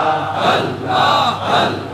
الله الله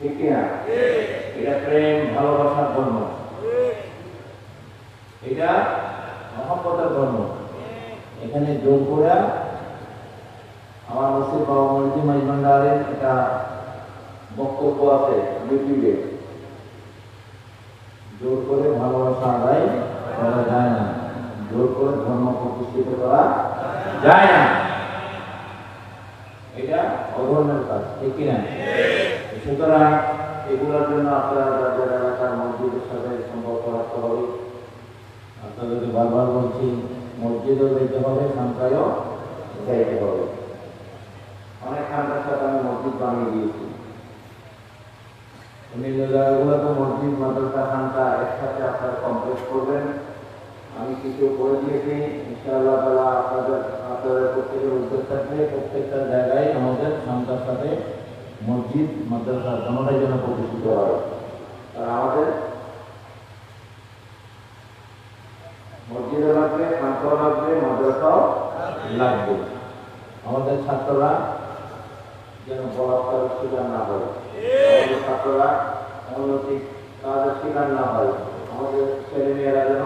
ঠিক কিনা? এটা প্রেম, ভালোবাসার ধর্ম এটা মহব্বতের ধর্ম এখানে জোর করে আমার মসজিদ বাবা মসজিদ মাইজমান্ডারের একটা বক্তব্য আছে ইউটিউবে জোর করে ভালোবাসা আদায় করা যায় না। জোর করে ধর্ম প্রতিষ্ঠিত করা যায় না। এটা অধর্মের কাজ, ঠিক কিনা? সুতরাং এগুলোর জন্য আপনারা যাদের এলাকার মসজিদের সাথে সম্পর্ক রাখতে হবে। আপনাদেরকে বারবার বলছি, মসজিদও যেতে হবে, খানকায়ও যাইতে হবে। অনেক খানকার সাথে আমি মসজিদ বানিয়ে দিয়েছি। অন্যান্য জায়গাগুলোতে মসজিদ, মাদ্রাসা, খানকা একসাথে আপনারা কমপ্লিট করবেন। আমি কিছু করে দিয়েছি, ইনশাআল্লাহ তালা আপনাদের আপনাদের প্রত্যেকের উদ্যোগ থাকলে প্রত্যেকটা জায়গায় আমাদের খানকার সাথে মসজিদ, মাদ্রাসা কোনোটাই যেন প্রতিষ্ঠিত হয়। আর আমাদের মসজিদও লাগবে খানকাও লাগবে, মাদ্রাসাও লাগবে। আমাদের ছাত্ররা যেন বলাৎকারের শিকার না হয়। আমাদের ছাত্ররা অনৈতিক কাজের শিকার না হয়। আমাদের ছেলেমেয়েরা যেন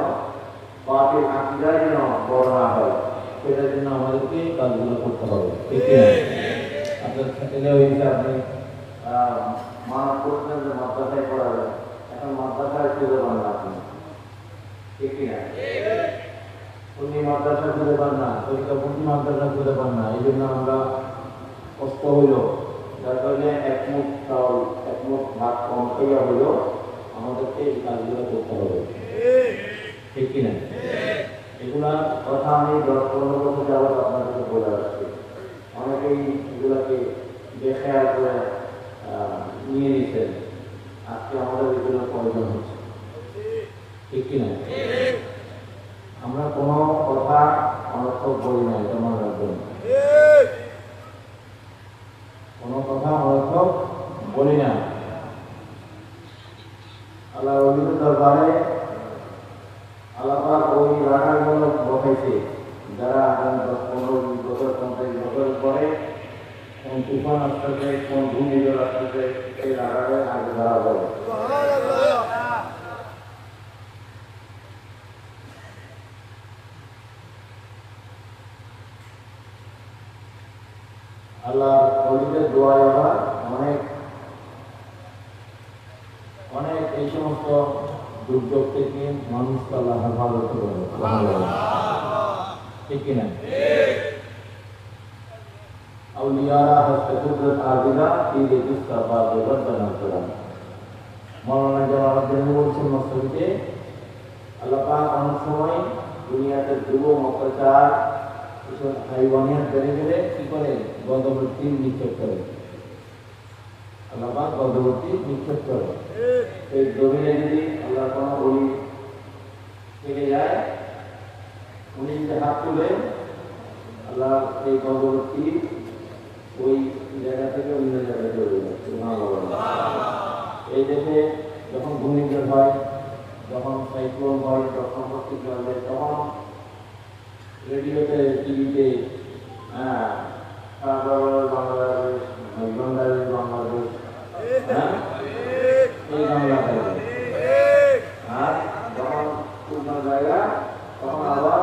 বাপের আঁকিদায় যেন বড় না হয়। সেটার জন্য আমাদেরকে কাজগুলো করতে হবে। ঠিক কিনা? মাদ্রাসা খুঁজে পান না এই জন্য আমরা কষ্ট হইল। যার কারণে একমুখ চাউল একমুখ ভাত কম আমাদেরকে এই কাজগুলো করতে হবে। ঠিক কিনা এগুলা কথা আমি দশ পনেরো বছর যাবত আপনাদেরকে বলে আসছি। অনেকেই এগুলাকে দেখে আসলে নিয়ে নিতেন আজকে আমাদের এগুলো প্রয়োজন হচ্ছে। ঠিক কিনা? আমরা কোনো কথা অনর্থক বলি না মনে রাখবেন। কোনো কথা অনর্থক বলি না আল্লাহ রবীন্দ্র দরবারে আল্লাপাক ওই রাখাগুলো বসাইছে যারা আগামী দশ পনেরো বিশ বছর পঞ্চাশ বছর পরে কোন তুফান আসতেছে কোন ঘূর্ণিঝড় আসতেছে সেই রাখারে আগে ধরা যাবে আল্লাহ অলিদের দোয়ায় আমরা অনেক অনেক এই সমস্ত দুর্যোগ থেকে মানুষকে আল্লাহ হেফাজত করে ঠিক হস্তে কুদরত আজিলা ঈদ ইস্তা বাদে রব্বানা করাম মৌলানা জামালউদ্দিন বলছেন মস্তবিতে আল্লাহ পাক অনেক সময় দুনিয়াতে যুব অত্যাচার, এসব হাইওয়ানিয়াত বেড়ে গেলে কি করে? গন্ধবর্তী নিক্ষেপ করে। আল্লাহ পাক গন্ধবর্তী নিক্ষেপ করে। এই জমিনে যদি আল্লাহ কোনো বলি থেকে যায়, উনি যদি হাত তুলে আল্লাহ এই গন্ধবর্তী ওই জায়গা থেকে অন্য জায়গায় এই দেশে যখন ঘূর্ণিঝড় হয়, যখন সাইক্লোন হয়, যখন প্রতিক্রিয়া হয় তখন রেডিওতে, টিভিতে হ্যাঁ তারপর বাংলাদেশ বাংলাদেশ বাংলাদেশ হ্যাঁ আর শুকনো জায়গা, তখন আবার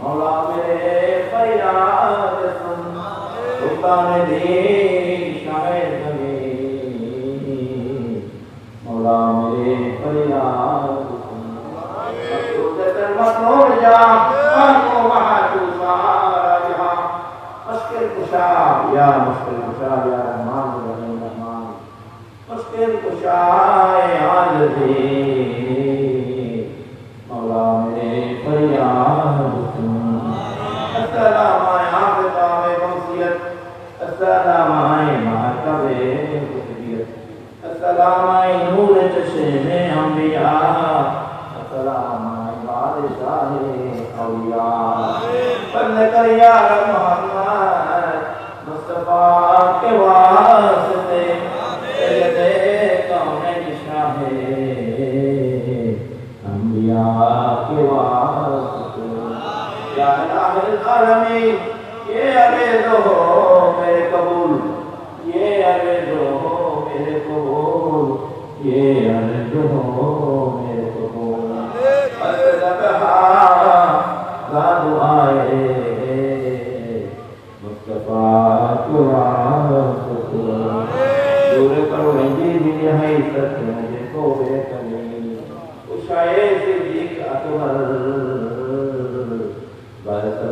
मौला जहां। मुश्किल आज محمد مصطفیٰ کے واسطے۔ یا الہ العالمین یہ عرض ہو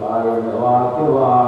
말로는너 와.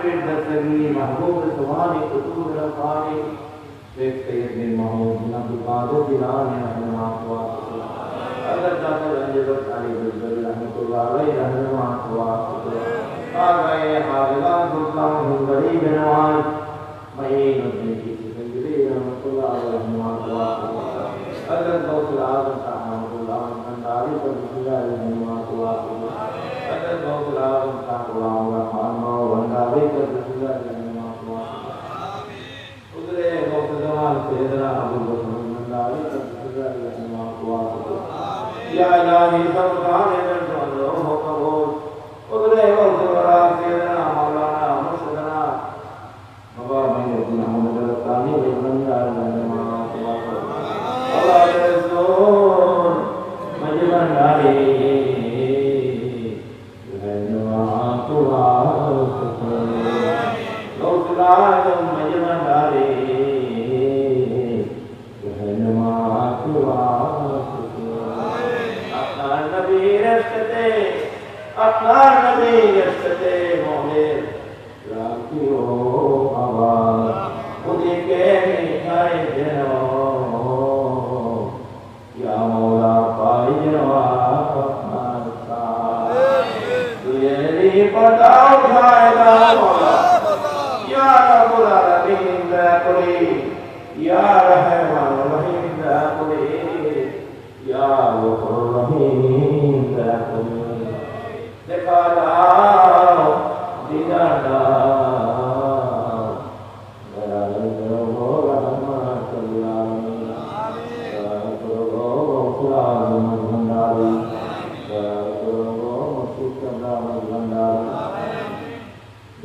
attracted the Sabine Mahmoud Sawani to do the Rafani. Shaykh Sayyid bin Mahmoud, Nabi Qadu Bilal, and Ahmed Mahmoud. Allah Jalla Al-Jabbat Ali Bilal, Ahmed Qadu Bilal, and Ahmed Mahmoud. Aagaye Haagila Sultan Hungari bin Awad. Mayin Adni Kisi Sangri, Ahmed Qadu Bilal, and Ahmed Mahmoud. Allah Jalla Al-Jabbat Ali Bilal, and Ahmed Mahmoud. یا الهی سلطان من جان رو حکم بود ادره و মিঠাই যেন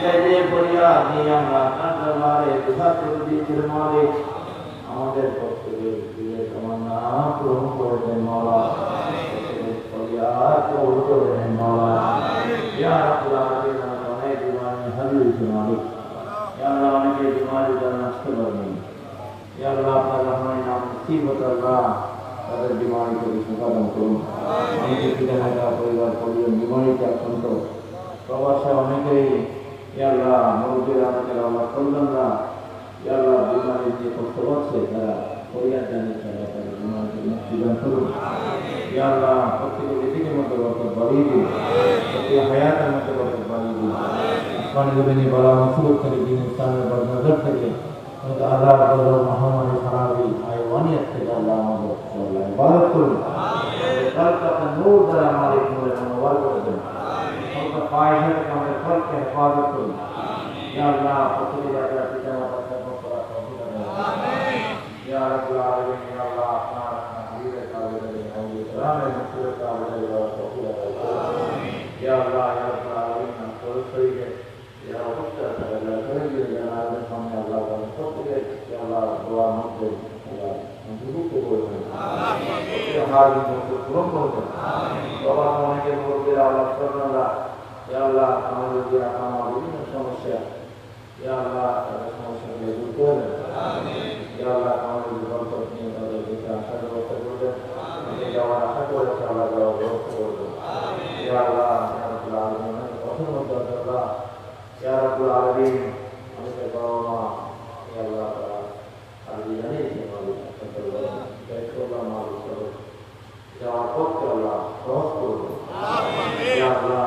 যে যে ফরিয়াদ নিয়ে আমরা আপনার দরবারে দুহাত তুলে দিয়েছিল মালিক আমাদের পক্ষ থেকে দিলের তামান্না পূরণ করে দেন মাওলা সকলের ফরিয়াদ কবুল করে নেন মাওলা ইয়া রাব্বুল আলামিন আমাদের অনেক বিমানি হারিয়েছে মালিক ইয়া আল্লাহ অনেকে বিমারি দ্বারা নষ্ট করেন ইয়া আল্লাহ আপনার রহমানের নাম মুসিবত আল্লাহ তাদের বিমারি থেকে সুখাদন করুন অনেকে পিতা মাতা পরিবার পরিজন বিমারিতে আক্রান্ত প্রবাসে অনেকেই ইয়া আল্লাহ মরুদের আমাদের আল্লাহ কল্যাণরা ইয়া আল্লাহ বিমানের যে কষ্ট পাচ্ছে তারা পরিবার জানিয়েছে আল্লাহ তাদের বিমানকে থেকে মুক্তি দান করুন ইয়া আল্লাহ প্রত্যেকে নিজেকে মতো বরকত বাড়িয়ে দিন। প্রত্যেকে হায়াতের মতো বরকত বাড়িয়ে দিন। আসমানি জমিনে বলা মুসিবত করে দিন ইসলামের বড় নজর থেকে। আল্লাহ বড় মহামারী খারাপি আইওয়ানিয়ত থেকে আল্লাহ আমাদের আল্লাহ ইবাদত করুন কালকে আপনার নূর দ্বারা আমাদের নূরে মনোবার করে দেন আমাদের ফায়সা থেকে আমাদের ফলকে করুন ইয়া আল্লাহ প্রত্যেকে যাদের পিতা মাতা সর্ব করা তৌফিক দান ইয়া রাব্বুল আলামিন ইয়া আল্লাহ আপনার হাবিবের কাছে আমাদের সালামের মুসিবত কাছে তৌফিক দান ইয়া আল্লাহ ইয়া রাব্বুল আলামিন আমাদের শরীরে ইয়া অবস্থা আল্লাহ শরীরে জানার সামনে আল্লাহ তাআলা প্রত্যেকে ইয়া আল্লাহ দোয়ার মধ্যে আল্লাহ অন্তর্ভুক্ত করে দেন প্রত্যেকে হাজির মধ্যে পূরণ করে দেন বাবা অনেকের মধ্যে আল্লাহ ইয়া আল্লাহ আমাদের যে আমার বিভিন্ন সমস্যা ইয়া আল্লাহ তাদের সমস্যাগুলো দূর করে দেন ইয়া আল্লাহ আমাদের বরকত নিয়ে তাদের দিকে আসার ব্যবস্থা করবেন যাওয়ার আশা করেছে আল্লাহ যাওয়ার ব্যবস্থা করবেন ইয়া আল্লাহ ইয়া ইয়া আলামিন আমাদের বাবা মা ইয়া তারা যাওয়ার পথকে আল্লাহ সহজ করবেন ইয়া আল্লাহ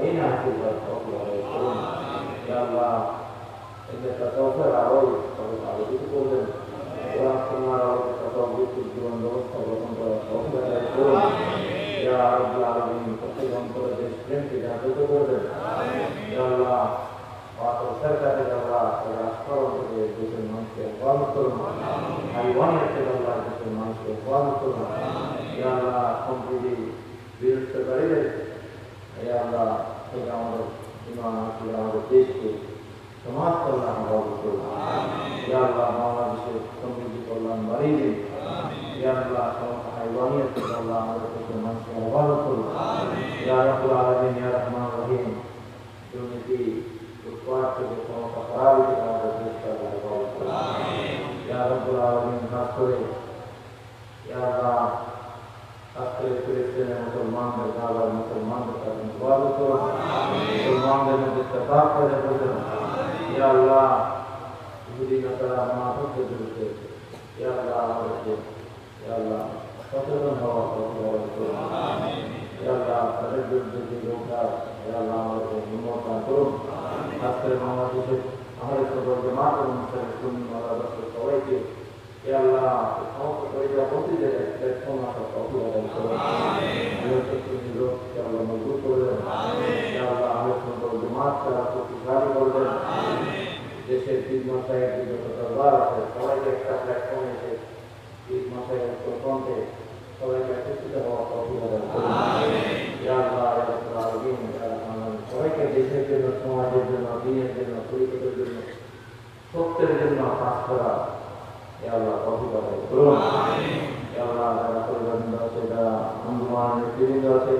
والمتقين عقب القول واليقين يا الله انك تغفر علي فقد عليك كل واحكم على التطور في الجنون والصبر والصبر والصبر يا رب العالمين تقيهم كل جسم في ذاتك كل ಅಯ್ಯಾಗ ಅವರು ನಿಮ್ಮ ಅವರು ದೇಶಕ್ಕೆ ಸಮಾಜಕಲ್ಯಾಣವಾಗುತ್ತಿಲ್ಲ ಯಾರಲ್ಲ ಮಾನವಿಸಿ ಸಮೃದ್ಧಿಕೊಳ್ಳನ್ನು ಮರೀರಿ ಯಾರಲ್ಲ حيوانيتكم وعملتكم من صلواتكم يا رب العالمين يا رحمن الرحيم يونيتي وتواتكم وتقرارك على ذلك يا رب العالمين ناصري يا رب রাব্বুল আলামিন ইয়া রহমান রহিম দুর্নীতি উৎপাদ থেকে সমস্ত খারাপি থেকে আমাদের দেশকে আল্লাহ হেফাজত করুন ইয়া রাব্বুল আলামিন খাস করে ইয়া আল্লাহ খাস করে ফিলিস্তিনের মুসলমানদের গাজার মুসলমানদের কাছে হেফাজত করুন মুসলমানদের মধ্যে ইত্তেফাক পয়দা করে দেন ইয়া আল্লাহ ইহুদি নাসারা মুনাফিকদের বিরুদ্ধে ইয়া আল্লাহ আমাদেরকে ইয়া আল্লাহ সচেতন হওয়ার কথা করুন ইয়া আল্লাহ তাদের বিরুদ্ধে যে লোকটা ইয়া আল্লাহ আমাদেরকে হিম্মত দান করুন খাস করে বাংলাদেশের আমাদের সকল জামাত এবং মুসলিম সুন্নি মাদ্রাসা সবাইকে ইয়া আল্লাহ সমস্ত পরিবার প্রতিদের প্ল্যাটফর্ম আসার কথা দান করুন বৃহস্পতি লোক ইয়া আল্লাহ মজবুত করে দেন ইয়া আল্লাহ আমাদের সকল জামাত তারা শক্তিশালী করে দেন দেশের তিন মাসায় যত দরবার আছে সবাইকে একটা প্ল্যাটফর্মে এসে তিন মাসায় ফ্রন্টে সবাইকে একত্রিত হওয়া প্রতিবেদন করুন ইয়া আল্লাহ ইয়া রাব্বুল আলামিন, ইয়া রহমান, সবাইকে দেশের জন্য সমাজের জন্য দিনের জন্য পরিবারের জন্য সত্যের জন্য কাজ করা ইয়া আল্লাহ প্রতিবেদন করুন ইয়া আল্লাহ যারা পরিবর্তন আছে যারা আন্দোলনের নেতৃবৃন্দ আছে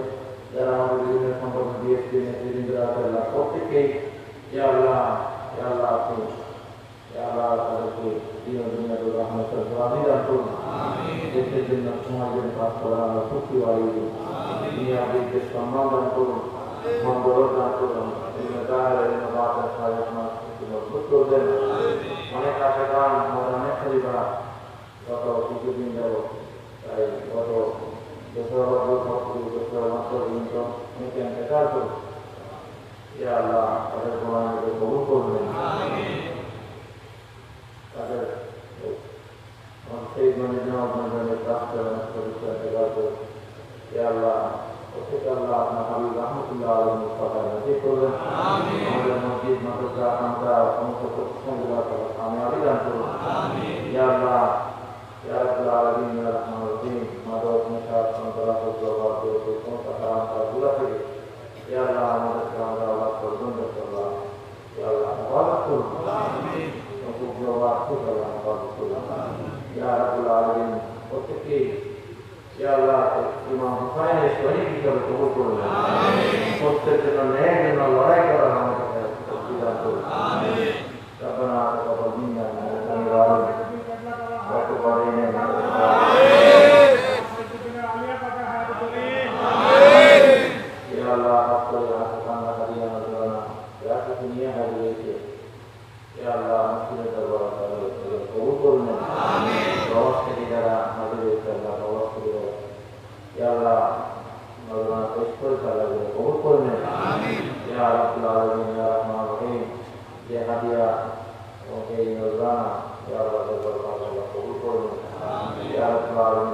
যারা আমাদের বিভিন্ন সংগঠন বিএসপি নেতৃবৃন্দ আছে আল্লাহ প্রত্যেককে ইয়া আল্লাহ ইয়া ইয়া অনেক আশা গান অনেক পরিবার ya la, la সত্যের জন্য ন্যায়ের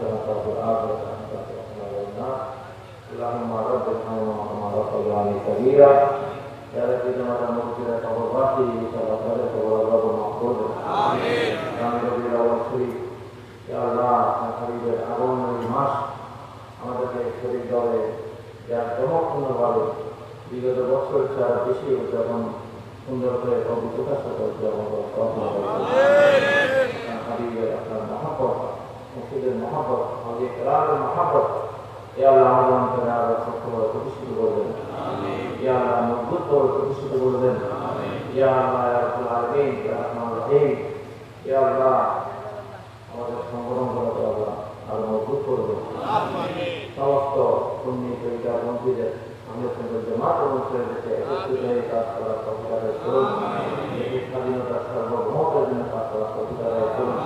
الدنيا حسنة وفي الآخرة حسنة وقنا عذاب النار اللهم رب ارحمنا كما ربياني صغيرا يا رب جمعنا مغفرة وغفرتي وغفرت وغفرت مغفور آمين يا رب الأول يا الله হাবিবের আগমনের মাস আমাদেরকে শরীর দলে যা চমকপূর্ণভাবে বিগত বছর ছাড়া বেশি উদযাপন সুন্দর করে কবি প্রকাশ করে উদযাপন হাবিবের আপনার মহাপত মসজিদের মহাপত আমাদের কেরামের মহাপত এ আল্লাহ আমাদের অন্তরে সত্যভাবে প্রতিষ্ঠিত করবেন। ইয়া আল্লাহ মজবুত প্রতিষ্ঠিত করবেন। ইয়া আল্লাহ রাব্বুল আলামিন রহিম। ইয়া আল্লাহ আমাদের সংগঠন করাতে আল্লাহ আরও মজবুত করবেন। সমস্ত সুন্নি তরিকা মন্ত্রীদের আমাদের সঙ্গে জামাত অনুসারে দেশে একত্রিত হয়ে কাজ করার প্রতিকার করুন। দেশের স্বাধীনতা জন্য কাজ করার প্রতিকার করুন।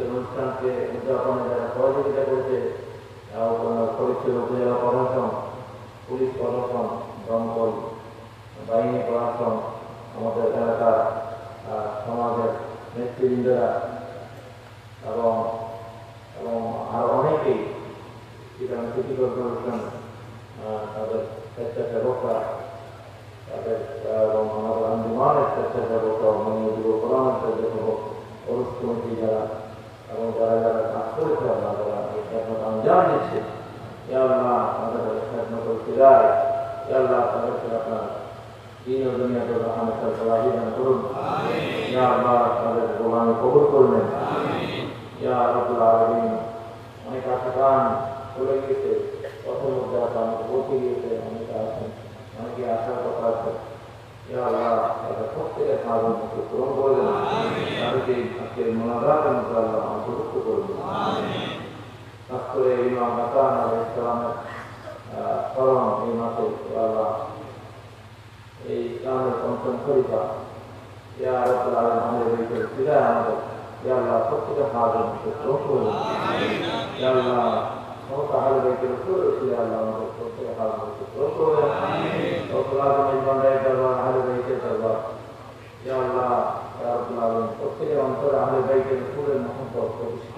সেই অনুষ্ঠানকে উদযাপনে যারা সহযোগিতা করছে ফরিদপুর উপজেলা প্রশাসন, পুলিশ প্রশাসন, দমকল, বাহিনী প্রশাসন, আমাদের এলাকার সমাজের নেতৃবৃন্দরা এবং এবং আর অনেকেই সিটি কর্পোরেশন তাদের স্বেচ্ছাসেবকরা কাজ পূরণ করে দেন তাদেরকে আজকের মোনাজাতের মধ্যে আল্লাহ অন্তর্ভুক্ত করে দেন খাস করে ইমাম হাসান আলাইহিস সালামের আহ, স্মরণ এই মাসে ইয়া আল্লাহ এই ইসলামের পঞ্চম খলিফা ইয়া রাব্বুল আলামিন আমাদের এই ফিরায় আমাদের ইয়া আল্লাহ ইয়া রাব্বুল আলামিন প্রত্যেকের অন্তরে আহলে বাইতের প্রতিষ্ঠিত